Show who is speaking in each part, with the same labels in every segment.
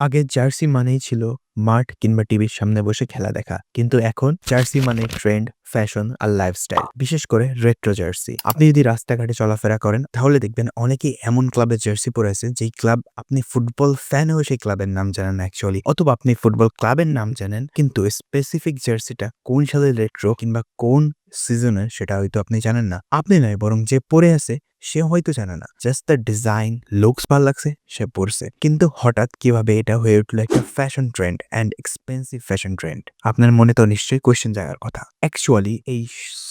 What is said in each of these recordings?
Speaker 1: আগে জার্সি মানেই ছিল মাঠ কিংবা টিভির সামনে বসে খেলা দেখা, কিন্তু এখন জার্সি মানে ট্রেন্ড, ফ্যাশন আর লাইফস্টাইল, বিশেষ করে রেট্রো জার্সি। আপনি যদি রাস্তাঘাটে চলাফেরা করেন, তাহলে দেখবেন অনেকেই এমন ক্লাবের জার্সি পরে আছে, যেই ক্লাব আপনি ফুটবল ফ্যান হয়ে সেই ক্লাবের নাম জানেন অ্যাকচুয়ালি অথবা আপনি ফুটবল ক্লাবের নাম জানেন, কিন্তু স্পেসিফিক জার্সিটা কোন সালের রেট্রো কিংবা কোন সিজনের সেটা হয়তো আপনি জানেন না। আপনি নয়, বরং যে পরে আছে সে হয়তো জানে না। জাস্ট দ্য ডিজাইন লুকস ভালো লাগছে, সে পড়ছে কিন্তু হঠাৎ কীভাবে এটা হয়ে উঠল একটা fashion trend and expensive fashion trend আপনার মনে তো নিশ্চয়ই কোয়েশ্চেন জাগার কথা। অ্যাকচুয়ালি এই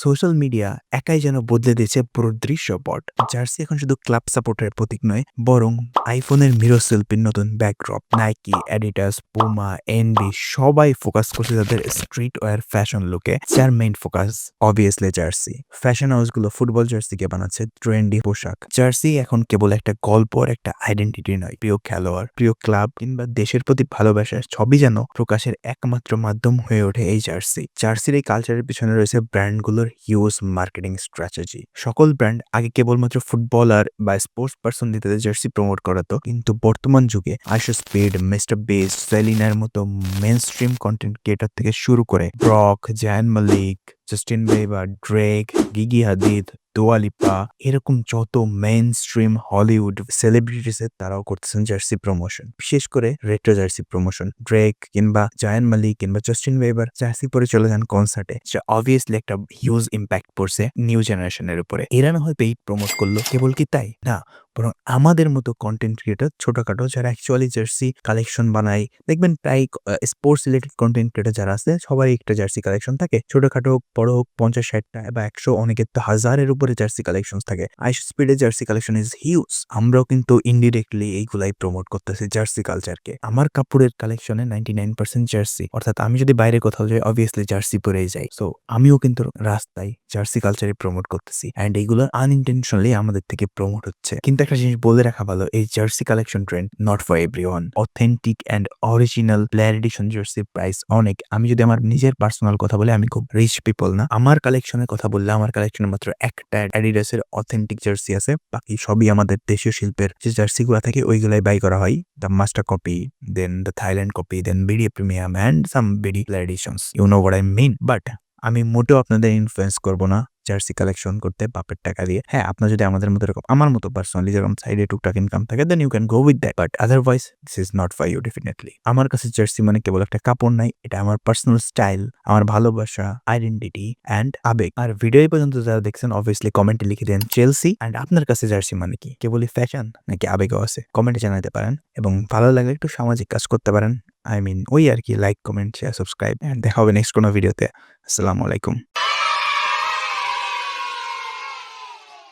Speaker 1: সোশ্যাল মিডিয়া একাই যেন বদলে দিয়েছে পুরো দৃশ্যপট জার্সি এখন শুধু ক্লাব সাপোর্টের প্রতীক নয়, বরং আইফোনের মিরো সেলফির নতুন backdrop Nike Adidas Puma NB সবাই ফোকাস করছে তাদের স্ট্রিট ওয়্যার ফ্যাশন লুকে যার main focus obviously jersey fashion হাউসগুলো football জার্সিকে বানাচ্ছে ট্রেন্ডি পোশাক। জার্সি এখন কেবল একটা গল্প আর একটা আইডেন্টিটি নয়। প্রিয় খেলোয়াড়, প্রিয় ক্লাব কিংবা দেশের প্রতি ভালোবাসার ছবি যেন প্রকাশের একমাত্র মাধ্যম হয়ে ওঠে এই জার্সি। জার্সির এই কালচারের পিছনে রয়েছে ব্র্যান্ডগুলোর হিউজ মার্কেটিং স্ট্র্যাটেজি সকল ব্র্যান্ড আগে কেবলমাত্র ফুটবলার বা স্পোর্টস পার্সন দিতে জার্সি প্রমোট করাতো, কিন্তু বর্তমান যুগে আইশো স্পিড মিস্টার বেস সেলিনার মতো মেন স্ট্রিম কন্টেন্ট ক্রিয়েটার থেকে শুরু করে Brock Zayn Malik Justin Bieber Drake Gigi Hadid Dua Lipa, এরকম যত মেন স্ট্রিম হলিউড সেলিব্রিটিস তারাও করতেছেন জার্সি প্রমোশন বিশেষ করে রেট্রো জার্সি প্রমোশন ড্রেক কিংবা জায়ান মালিক কিংবা জাস্টিন বেবার জার্সি পরে চলে যান কনসার্টে সে অবভিয়াসলি একটা হিউজ ইম্প্যাক্ট পড়ছে নিউ জেনারেশনের উপরে। এরা না হয় পেইড প্রমোট করল, কেবল কি তাই? না বরং আমাদের মতো কন্টেন্ট ক্রিয়েটার ছোটখাটো যারা অ্যাকচুয়ালি জার্সি কালেকশন বানায়, দেখবেন প্রায় স্পোর্টস রিলেটেড কন্টেন্ট ক্রিয়েটার যারা আছে সবাই একটা জার্সি কালেকশন থাকে। ছোটখাটো হোক বড় হোক, পঞ্চাশ ষাটটা বা একশো অনেকের তো হাজারের উপরে জার্সি কালেকশন থাকে। আইস স্পিডে জার্সি কালেকশন ইজ হিউজ আমরাও কিন্তু ইনডিরেক্টলি এইগুলাই প্রমোট করতেছি জার্সি কালচারকে আমার কাপড়ের কালেকশনে নাইনটি নাইন পার্সেন্ট জার্সি অর্থাৎ আমি যদি বাইরে কোথাও যাই অবভিয়াসলি জার্সি পরেই যাই। সো আমিও কিন্তু রাস্তায় জার্সি কালচারে প্রমোট করতেছি। অ্যান্ড এইগুলো আনইনটেনশনালি আমাদের থেকে প্রমোট হচ্ছে। কিন্তু একটা জিনিস বলে রাখা ভালো, এই jersey collection trend not for everyone authentic and original player edition jersey price অনেক। আমি যদি আমার নিজের পার্সোনাল কথা বলে, আমি খুব রিচ পিপল না। আমার কালেকশনের কথা বললে, আমার কালেকশনে মাত্র একটা অ্যাডিডাসের অথেন্টিক জার্সি আছে। বাকি সবই আমাদের দেশীয় শিল্পের। যে জার্সিগুলো থাকে, ওইগুলাই বাই করা হয়। The master copy then the Thailand copy then BD premium and some BD player editions you know what I mean but আমি মোটেও আপনাদের ইনফ্লুয়েন্স করব না। জার্সি কালেকশন করতে বাপের টাকা দিয়ে। হ্যাঁ আপনার যদি আমাদের মতো এরকম, আমার মতো পার্সোনালি যেরকম সাইডে টুকটাক ইনকাম থাকে then you can go with that but otherwise this is not for you definitely আমার কাছে জার্সি মানে কেবল একটা কাপড় নাই, এটা আমার পার্সোনাল স্টাইল আমার ভালোবাসা আইডেন্টিটি অ্যান্ড আবেগ। আর ভিডিও পর্যন্ত যারা দেখছেন অবভিয়াসলি কমেন্টে লিখে দেন চেলসি অ্যান্ড আপনার কাছে জার্সি মানে কি? কেবলই ফ্যাশন নাকি আবেগও আছে? কমেন্টে জানাতে পারেন, এবং ভালো লাগলে একটু সামাজিক কাজ করতে পারেন। আই মিন ওই আর কি like comment share subscribe and দেখা হবে নেক্সট কোনো ভিডিওতে আসসালামু আলাইকুম।